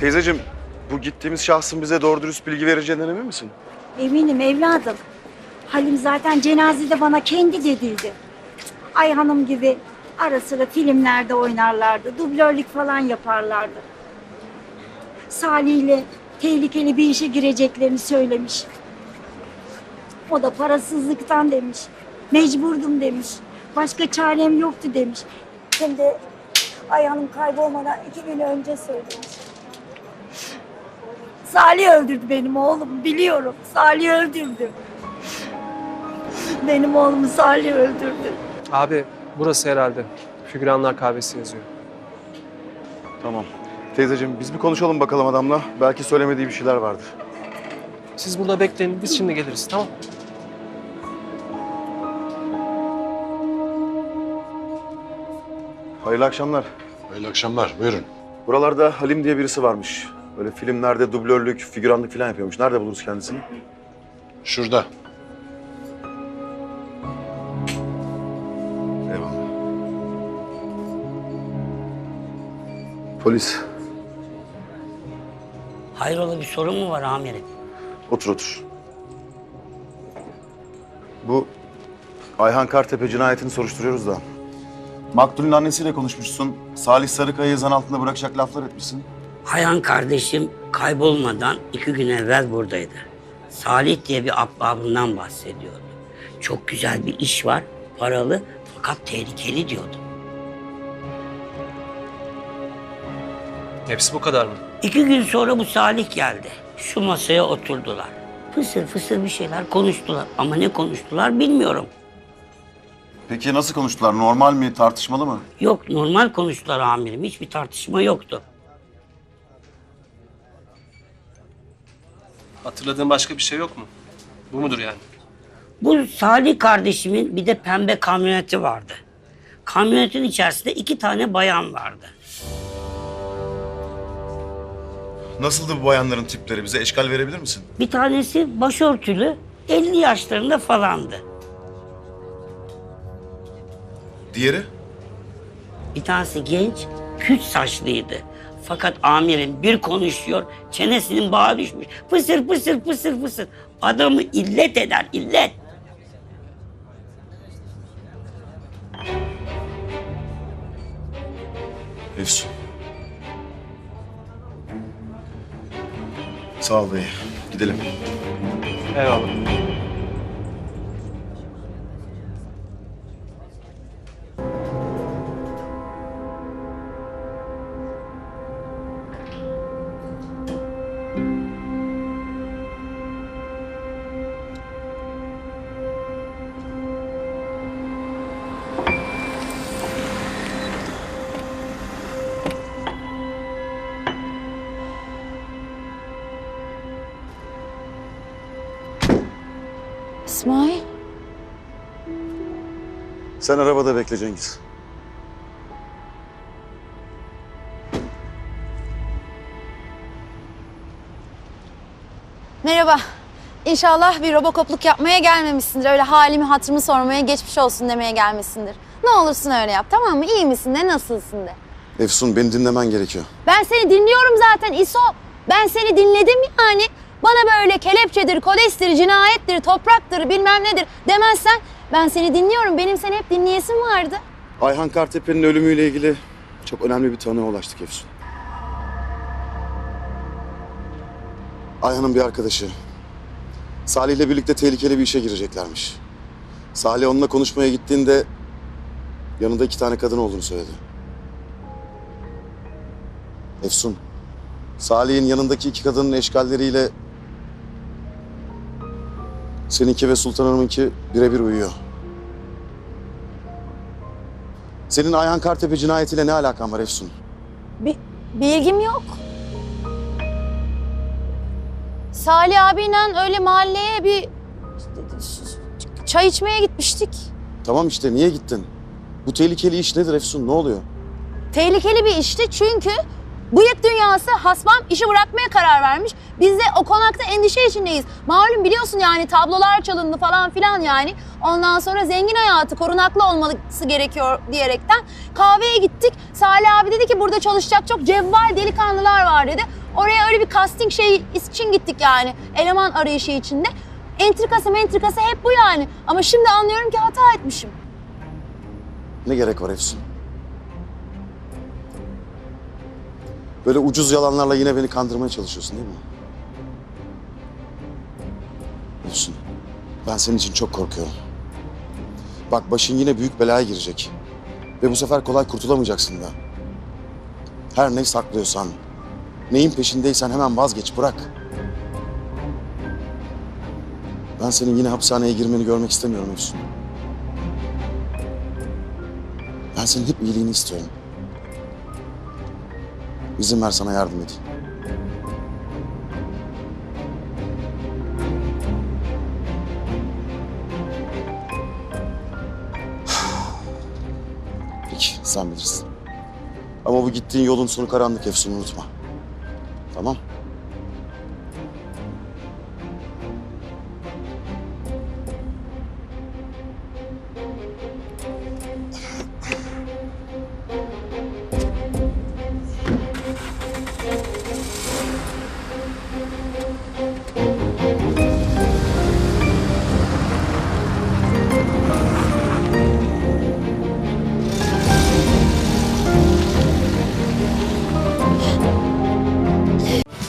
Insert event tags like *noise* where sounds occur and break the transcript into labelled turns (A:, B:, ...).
A: Teyzeciğim bu gittiğimiz şahsın bize doğru dürüst bilgi vereceğinden emin misin?
B: Eminim evladım. Halim zaten cenazede bana kendi dediydi. Ay hanım gibi ara sıra filmlerde oynarlardı. Dublörlük falan yaparlardı. Salih ile tehlikeli bir işe gireceklerini söylemiş. O da parasızlıktan demiş. Mecburdum demiş. Başka çarem yoktu demiş. Hem de Ay hanım kaybolmadan iki gün önce söylemiş. Salih öldürdü benim oğlum biliyorum. Salih öldürdü. Benim oğlumu Salih öldürdü.
C: Abi burası herhalde. Figüranlar kahvesi yazıyor.
A: Tamam. Teyzeciğim biz bir konuşalım bakalım adamla. Belki söylemediği bir şeyler vardır.
C: Siz burada bekleyin. Biz şimdi geliriz tamam
A: Hayırlı akşamlar.
D: Hayırlı akşamlar. Buyurun.
A: Buralarda Halim diye birisi varmış. Böyle filmlerde dublörlük, figüranlık falan yapıyormuş. Nerede buluruz kendisini?
D: Şurada.
A: Eyvallah. Polis.
E: Hayrola bir sorun mu var amirim?
A: Otur otur. Bu Ayhan Kartepe cinayetini soruşturuyoruz da. Maktulün annesiyle konuşmuşsun. Salih Sarıkaya'yı zan altında bırakacak laflar etmişsin.
E: Hayhan kardeşim kaybolmadan iki gün evvel buradaydı. Salih diye bir ahbabından bahsediyordu. Çok güzel bir iş var, paralı fakat tehlikeli diyordu.
C: Hepsi bu kadar mı?
E: İki gün sonra bu Salih geldi. Şu masaya oturdular. Fısır fısır bir şeyler konuştular ama ne konuştular bilmiyorum.
A: Peki nasıl konuştular? Normal mi, tartışmalı mı?
E: Yok normal konuştular amirim. Hiçbir tartışma yoktu.
C: Hatırladığın başka bir şey yok mu? Bu mudur yani?
E: Bu Salih kardeşimin bir de pembe kamyoneti vardı. Kamyonetin içerisinde iki tane bayan vardı.
A: Nasıldı bu bayanların tipleri? Bize eşkal verebilir misin?
E: Bir tanesi başörtülü, 50 yaşlarında falandı.
A: Diğeri?
E: Bir tanesi genç, küt saçlıydı. Fakat amirin bir konuşuyor, çenesinin bağı düşmüş. Fısır fısır fısır fısır. Adamı illet eder, illet.
A: Efsun. Sağ ol bey. Gidelim.
C: Eyvallah.
F: İsmail,
A: Sen arabada bekle Cengiz.
F: merhaba. İnşallah bir robokopluk yapmaya gelmemişsindir. Öyle halimi hatırımı sormaya geçmiş olsun demeye gelmişsindir. Ne olursun öyle yap tamam mı? İyi misin de nasılsın de.
A: Efsun beni dinlemen gerekiyor.
F: Ben seni dinliyorum zaten İso. Ben seni dinledim yani. Bana böyle kelepçedir, kolestir, cinayettir, topraktır bilmem nedir demezsen ben seni dinliyorum. Benim seni hep dinleyesim vardı.
A: Ayhan Kartepe'nin ölümüyle ilgili çok önemli bir tanığa ulaştık Efsun. Ayhan'ın bir arkadaşı. Salih ile birlikte tehlikeli bir işe gireceklermiş. Salih onunla konuşmaya gittiğinde yanında iki tane kadın olduğunu söyledi. Efsun, Salih'in yanındaki iki kadının eşkalleriyle seninki ve Sultan Hanım'ınki birebir uyuyor. Senin Ayhan Kartepe cinayetiyle ne alakan var Efsun?
F: Bir bilgim yok. Salih abiyle öyle mahalleye bir çay içmeye gitmiştik.
A: Tamam işte niye gittin? Bu tehlikeli iş nedir Efsun? Ne oluyor?
F: Tehlikeli bir işti çünkü bıyık dünyası hasbam işi bırakmaya karar vermiş. Biz de o konakta endişe içindeyiz. Malum biliyorsun yani tablolar çalındı falan filan yani. Ondan sonra zengin hayatı korunaklı olması gerekiyor diyerekten kahveye gittik. Salih abi dedi ki burada çalışacak çok cevval delikanlılar var dedi. Oraya öyle bir casting şey için gittik yani. Eleman arayışı içinde. Entrikası mentrikası hep bu yani. Ama şimdi anlıyorum ki hata etmişim.
A: Ne gerek var Efsun? Böyle ucuz yalanlarla yine beni kandırmaya çalışıyorsun değil mi? Efsun, ben senin için çok korkuyorum. Bak başın yine büyük belaya girecek. Ve bu sefer kolay kurtulamayacaksın da. Her ne saklıyorsan, neyin peşindeysen hemen vazgeç, bırak. Ben senin yine hapishaneye girmeni görmek istemiyorum Efsun. Ben senin hep iyiliğini istiyorum. İzin ver sana yardım edeyim. *sighs* Peki, sen bilirsin. Ama bu gittiğin yolun sonu karanlık Efsun unutma. Tamam?